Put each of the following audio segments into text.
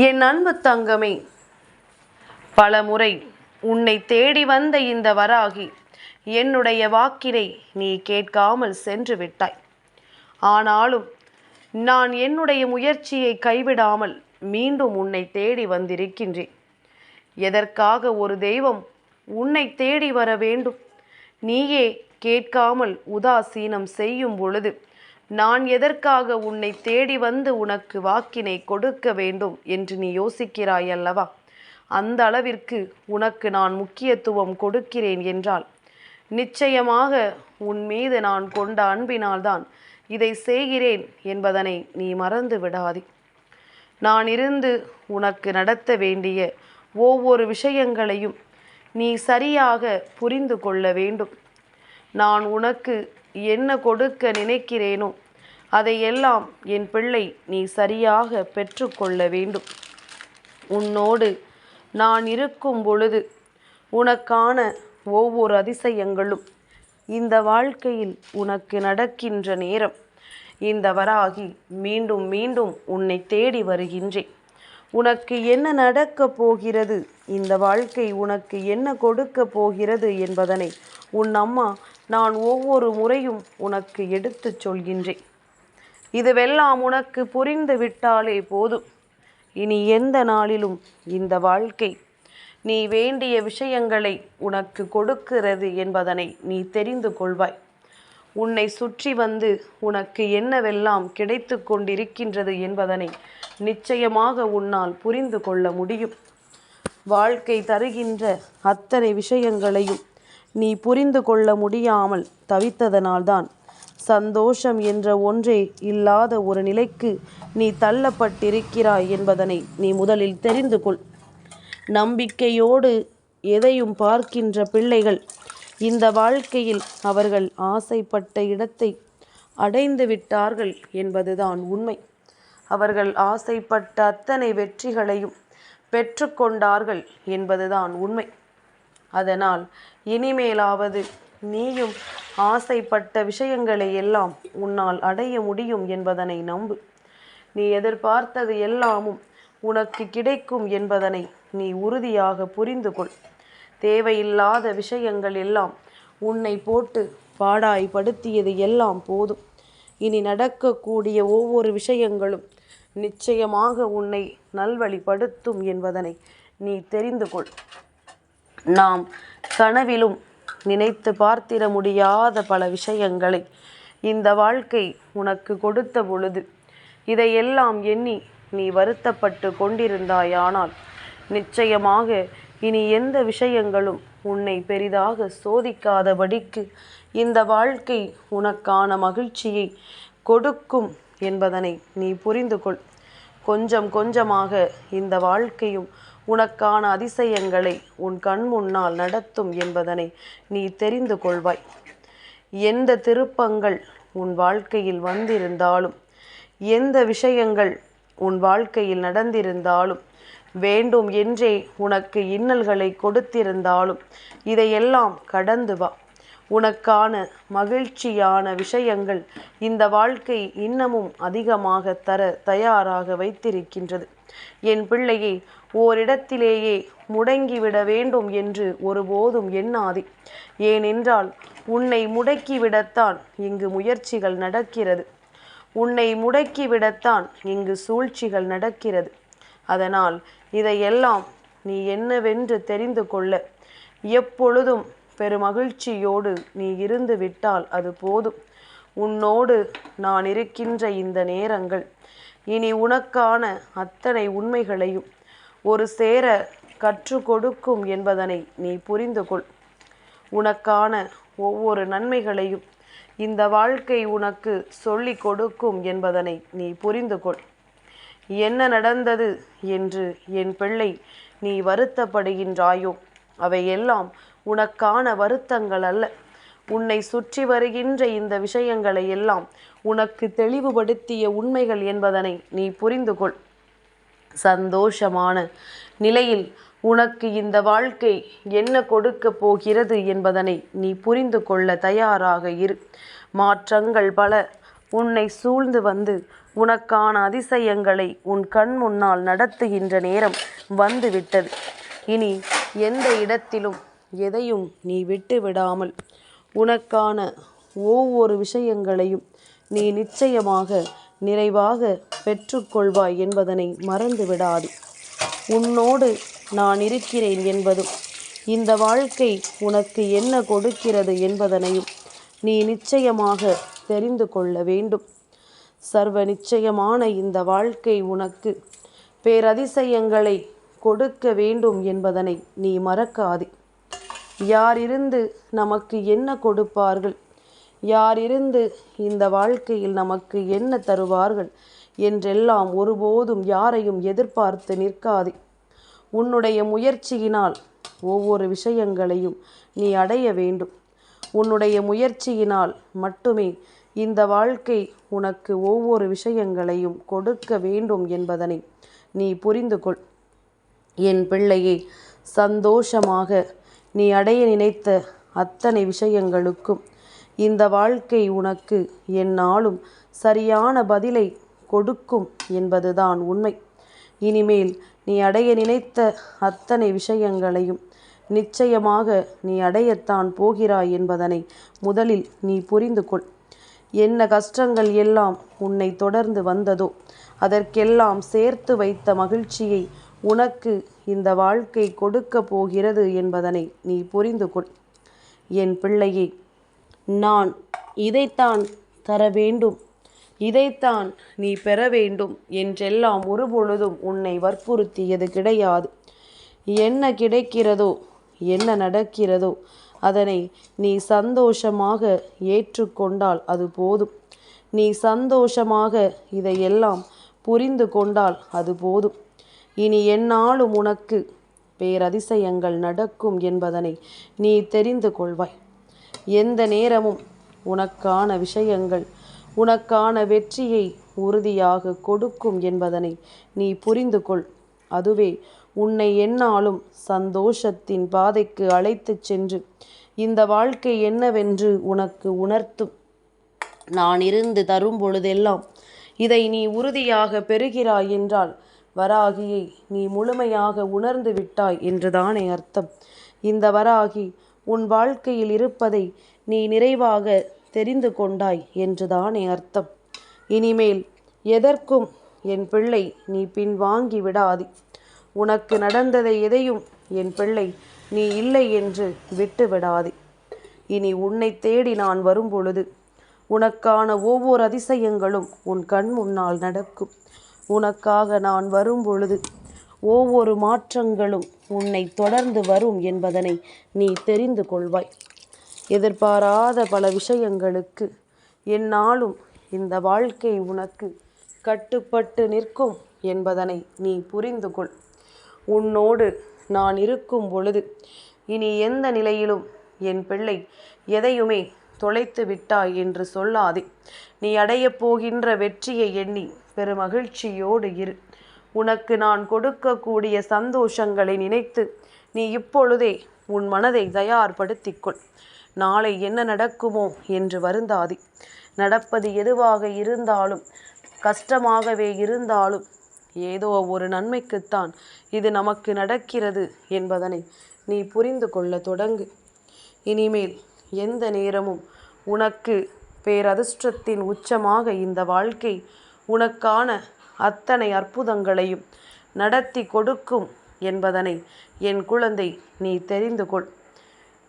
என் அன்பு தங்கமே பலமுறை உன்னை தேடி வந்த இந்த வராகி என்னுடைய வாக்கினை நீ கேட்காமல் சென்று விட்டாய். ஆனாலும் நான் என்னுடைய முயற்சியை கைவிடாமல் மீண்டும் உன்னை தேடி வந்திருக்கின்றேன். எதற்காக ஒரு தெய்வம் உன்னை தேடி வர வேண்டும்? நீயே கேட்காமல் உதாசீனம் செய்யும் பொழுது நான் எதற்காக உன்னை தேடி வந்து உனக்கு வாக்கினை கொடுக்க வேண்டும் என்று நீ யோசிக்கிறாய் அல்லவா? அந்த அளவிற்கு உனக்கு நான் முக்கியத்துவம் கொடுக்கிறேன் என்றால் நிச்சயமாக உன் மீது நான் கொண்ட அன்பினால்தான் இதை செய்கிறேன் என்பதனை நீ மறந்து விடாதே. நான் இருந்து உனக்கு நடத்த வேண்டிய ஒவ்வொரு விஷயங்களையும் நீ சரியாக புரிந்து கொள்ள வேண்டும். நான் உனக்கு என்ன கொடுக்க நினைக்கிறேனோ அதையெல்லாம் என் பிள்ளை நீ சரியாக பெற்றுக்கொள்ள வேண்டும். உன்னோடு நான் இருக்கும் பொழுது உனக்கான ஒவ்வொரு அதிசயங்களும் இந்த வாழ்க்கையில் உனக்கு நடக்கின்ற நேரம். இந்த வராகி மீண்டும் மீண்டும் உன்னை தேடி வருகின்றேன். உனக்கு என்ன நடக்கப் போகிறது? இந்த வாழ்க்கை உனக்கு என்ன கொடுக்க போகிறது என்பதனை உன் அம்மா நான் ஒவ்வொரு முறையும் உனக்கு எடுத்துச் சொல்கின்றேன். இதுவெல்லாம் உனக்கு புரிந்து விட்டாலே போதும். இனி எந்த நாளிலும் இந்த வாழ்க்கை நீ வேண்டிய விஷயங்களை உனக்கு கொடுக்கிறது என்பதனை நீ தெரிந்து கொள்வாய். உன்னை சுற்றி வந்து உனக்கு என்னவெல்லாம் கிடைத்து கொண்டிருக்கின்றது என்பதனை நிச்சயமாக உன்னால் புரிந்து கொள்ள முடியும். வாழ்க்கை தருகின்ற அத்தனை விஷயங்களையும் நீ புரிந்து கொள்ள முடியாமல் தவித்ததனால்தான் சந்தோஷம் என்ற ஒன்றே இல்லாத ஒரு நிலைக்கு நீ தள்ளப்பட்டிருக்கிறாய் என்பதனை நீ முதலில் தெரிந்து கொள். நம்பிக்கையோடு எதையும் பார்க்கின்ற பிள்ளைகள் இந்த வாழ்க்கையில் அவர்கள் ஆசைப்பட்ட இடத்தை அடைந்து விட்டார்கள் என்பதுதான் உண்மை. அவர்கள் ஆசைப்பட்ட அத்தனை வெற்றிகளையும் பெற்றுக்கொண்டார்கள் என்பதுதான் உண்மை. அதனால் இனிமேலாவது நீயும் ஆசைப்பட்ட விஷயங்களை எல்லாம் உன்னால் அடைய முடியும் என்பதனை நம்பு. நீ எதிர்பார்த்தது எல்லாமும் உனக்கு கிடைக்கும் என்பதனை நீ உறுதியாக புரிந்து கொள். தேவையில்லாத விஷயங்கள் எல்லாம் உன்னை போட்டு பாடாய்படுத்தியது எல்லாம் போதும். இனி நடக்கக்கூடிய ஒவ்வொரு விஷயங்களும் நிச்சயமாக உன்னை நல்வழிப்படுத்தும் என்பதனை நீ தெரிந்து கொள். நாம் கனவிலும் நினைத்து பார்த்திட முடியாத பல விஷயங்களை இந்த வாழ்க்கை உனக்கு கொடுத்த பொழுது. இதையெல்லாம் எண்ணி நீ வருத்தப்பட்டு கொண்டிருந்தாயானால் நிச்சயமாக இனி எந்த விஷயங்களும் உன்னை பெரிதாக சோதிக்காதபடிக்கு இந்த வாழ்க்கை உனக்கான மகிழ்ச்சியை கொடுக்கும் என்பதனை நீ புரிந்து கொள் கொஞ்சம் கொஞ்சமாக இந்த வாழ்க்கையும் உனக்கான அதிசயங்களை உன் கண் முன்னால் நடத்தும் என்பதனை நீ தெரிந்து கொள்வாய். எந்த திருப்பங்கள் உன் வாழ்க்கையில் வந்திருந்தாலும் எந்த விஷயங்கள் உன் வாழ்க்கையில் நடந்திருந்தாலும் வேண்டும் என்றே உனக்கு இன்னல்களை கொடுத்திருந்தாலும் இதையெல்லாம் கடந்து வா. உனக்கான மகிழ்ச்சியான விஷயங்கள் இந்த வாழ்க்கை இன்னமும் அதிகமாக தர தயாராக வைத்திருக்கின்றது. என் பிள்ளையை ஓரிடத்திலேயே முடங்கிவிட வேண்டும் என்று ஒருபோதும் எண்ணாதே. ஏனென்றால் உன்னை முடக்கிவிடத்தான் இங்கு முயற்சிகள் நடக்கிறது. உன்னை முடக்கிவிடத்தான் இங்கு சூழ்ச்சிகள் நடக்கிறது. அதனால் இதையெல்லாம் நீ என்னவென்று தெரிந்து கொள்ள. எப்பொழுதும் பெருமகிழ்ச்சியோடு நீ இருந்து விட்டால் அது போதும். உன்னோடு நான் இருக்கின்ற இந்த நேரங்கள் இனி உனக்கான அத்தனை உண்மைகளையும் ஒரு சேர கற்றுக் கொடுக்கும் என்பதனை நீ புரிந்து கொள் உனக்கான ஒவ்வொரு நன்மைகளையும் இந்த வாழ்க்கை உனக்கு சொல்லிக் கொடுக்கும் என்பதனை நீ புரிந்து கொள் என்ன நடந்தது என்று என் பிள்ளை நீ வருத்தப்படுகின்றாயோ அவையெல்லாம் உனக்கான வருத்தங்கள் அல்ல. உன்னை சுற்றி வருகின்ற இந்த விஷயங்களை எல்லாம் உனக்கு தெளிவுபடுத்திய உண்மைகள் என்பதனை நீ புரிந்து கொள். சந்தோஷமான நிலையில் உனக்கு இந்த வாழ்க்கை என்ன கொடுக்க போகிறது என்பதனை நீ புரிந்து கொள்ள தயாராக இரு. மாற்றங்கள் பல உன்னை சூழ்ந்து வந்து உனக்கான அதிசயங்களை உன் கண் முன்னால் நடத்துகின்ற நேரம் வந்துவிட்டது. இனி எந்த இடத்திலும் எதையும் நீ விட்டு விடாமல் உனக்கான ஒவ்வொரு விஷயங்களையும் நீ நிச்சயமாக நிறைவாக பெற்றுக்கொள்வாய் என்பதனை மறந்து விடாது உன்னோடு நான் இருக்கிறேன் என்பதும் இந்த வாழ்க்கை உனக்கு என்ன கொடுக்கிறது என்பதனையும் நீ நிச்சயமாக தெரிந்து கொள்ள வேண்டும். சர்வ நிச்சயமான இந்த வாழ்க்கை உனக்கு பேரதிசயங்களை கொடுக்க வேண்டும் என்பதனை நீ மறக்காதே. யாரிருந்து நமக்கு என்ன கொடுப்பார்கள்? யாரிருந்து இந்த வாழ்க்கையில் நமக்கு என்ன தருவார்கள்? என்றெல்லாம் ஒருபோதும் யாரையும் எதிர்பார்த்து நிற்காதே. உன்னுடைய முயற்சியினால் ஒவ்வொரு விஷயங்களையும் நீ அடைய வேண்டும். உன்னுடைய முயற்சியினால் மட்டுமே இந்த வாழ்க்கை உனக்கு ஒவ்வொரு விஷயங்களையும் கொடுக்க வேண்டும் என்பதனை நீ புரிந்து கொள் என் பிள்ளையை சந்தோஷமாக நீ அடைய நினைத்த அத்தனை விஷயங்களுக்கும் இந்த வாழ்க்கை உனக்கு என்னாலும் சரியான பதிலை கொடுக்கும் என்பதுதான் உண்மை. இனிமேல் நீ அடைய நினைத்த அத்தனை விஷயங்களையும் நிச்சயமாக நீ அடையத்தான் போகிறாய் என்பதனை முதலில் நீ புரிந்து கொள். என்ன கஷ்டங்கள் எல்லாம் உன்னை தொடர்ந்து வந்ததோ அதற்கெல்லாம் சேர்த்து வைத்த மகிழ்ச்சியை உனக்கு இந்த வாழ்க்கை கொடுக்க போகிறது என்பதனை நீ புரிந்து கொள். என் பிள்ளையே நான் இதைத்தான் தர வேண்டும். இதைத்தான் நீ பெற வேண்டும் என்றெல்லாம் ஒருபொழுதும் உன்னை வற்புறுத்தியது கிடையாது. என்ன கிடைக்கிறதோ என்ன நடக்கிறதோ அதனை நீ சந்தோஷமாக ஏற்றுக்கொண்டால் அது போதும். நீ சந்தோஷமாக இதையெல்லாம் புரிந்து கொண்டால் அது போதும். இனி எந்நாளும் உனக்கு பேரதிசயங்கள் நடக்கும் என்பதனை நீ தெரிந்து கொள்வாய். எந்த நேரமும் உனக்கான விஷயங்கள் உனக்கான வெற்றியை உறுதியாக கொடுக்கும் என்பதனை நீ புரிந்து கொள். அதுவே உன்னை என்னாலும் சந்தோஷத்தின் பாதைக்கு அழைத்துச் சென்று இந்த வாழ்க்கை என்னவென்று உனக்கு உணர்த்தும். நான் இருந்து தரும் பொழுதெல்லாம் இதை நீ உறுதியாக பெறுகிறாய் என்றால் வராகியை நீ முழுமையாக உணர்ந்து விட்டாய் என்றுதானே அர்த்தம். இந்த வராகி உன் வாழ்க்கையில் இருப்பதை நீ நிறைவாக தெரிந்து கொண்டாய் என்றுதானே அர்த்தம். இனிமேல் எதற்கும் என் பிள்ளை நீ பின்வாங்கி விடாதி. உனக்கு நடந்ததை எதையும் என் பிள்ளை நீ இல்லை என்று விட்டு விடாதே. இனி உன்னை தேடி நான் வரும்பொழுது உனக்கான ஒவ்வொரு அதிசயங்களும் உன் கண் முன்னால் நடக்கும். உனக்காக நான் வரும் பொழுது ஒவ்வொரு மாற்றங்களும் உன்னை தொடர்ந்து வரும் என்பதனை நீ தெரிந்து கொள்வாய். எதிர்பாராத பல விஷயங்களுக்கு என்னாலும் இந்த வாழ்க்கை உனக்கு கட்டுப்பட்டு நிற்கும் என்பதனை நீ புரிந்து கொள். உன்னோடு நான் இருக்கும் பொழுது இனி எந்த நிலையிலும் என் பிள்ளை எதையுமே தொலைத்து விட்டாய் என்று சொல்லாதே. நீ அடையப் போகின்ற வெற்றியை எண்ணி பெருமகிழ்ச்சியோடு இரு. உனக்கு நான் கொடுக்கக்கூடிய சந்தோஷங்களை நினைத்து நீ இப்பொழுதே உன் மனதை தயார்படுத்திக்கொள். நாளை என்ன நடக்குமோ என்று வருந்தாதி. நடப்பது எதுவாக இருந்தாலும் கஷ்டமாகவே இருந்தாலும் ஏதோ ஒரு நன்மைக்குத்தான் இது நமக்கு நடக்கிறது என்பதனை நீ புரிந்து கொள்ள தொடங்கு. இனிமேல் எந்த நேரமும் உனக்கு பேரதிர்ஷ்டத்தின் உச்சமாக இந்த வாழ்க்கை உனக்கான அத்தனை அற்புதங்களையும் நடத்தி கொடுக்கும் என்பதனை என் குழந்தை நீ தெரிந்து கொள்.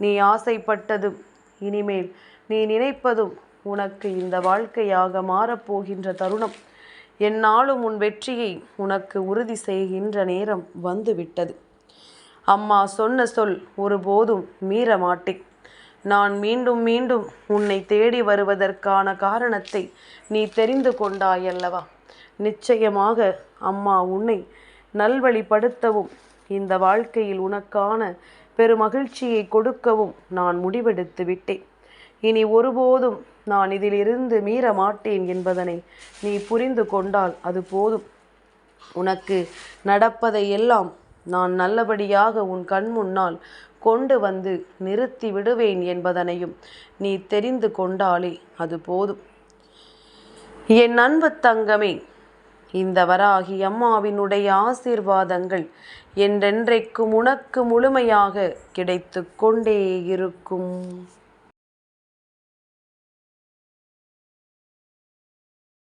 நீ ஆசைப்பட்டதும் இனிமேல் நீ நினைப்பதும் உனக்கு இந்த வாழ்க்கையாக மாறப்போகின்ற தருணம். என்னாலும் உன் வெற்றியை உனக்கு உறுதி செய்கின்ற நேரம் வந்துவிட்டது. அம்மா சொன்ன சொல் ஒருபோதும் மீற மாட்டேன் நான் மீண்டும் மீண்டும் உன்னை தேடி வருவதற்கான காரணத்தை நீ தெரிந்து கொண்டாயல்லவா? நிச்சயமாக அம்மா உன்னை நல்வழிப்படுத்தவும் இந்த வாழ்க்கையில் உனக்கான பெருமகிழ்ச்சியை கொடுக்கவும் நான் முடிவெடுத்து விட்டேன். இனி ஒருபோதும் நான் இதிலிருந்து மீற மாட்டேன் என்பதனை நீ புரிந்து கொண்டால் அது போதும். உனக்கு நடப்பதை எல்லாம் நான் நல்லபடியாக உன் கண் முன்னால் கொண்டு வந்து நிறுத்தி விடுவேன் என்பதனையும் நீ தெரிந்து கொண்டாலே அது போதும். என் அன்பு தங்கமே இந்த வராகி அம்மாவினுடைய ஆசீர்வாதங்கள் என்றென்றைக்கும் உனக்கு முழுமையாக கிடைத்து கொண்டே இருக்கும்.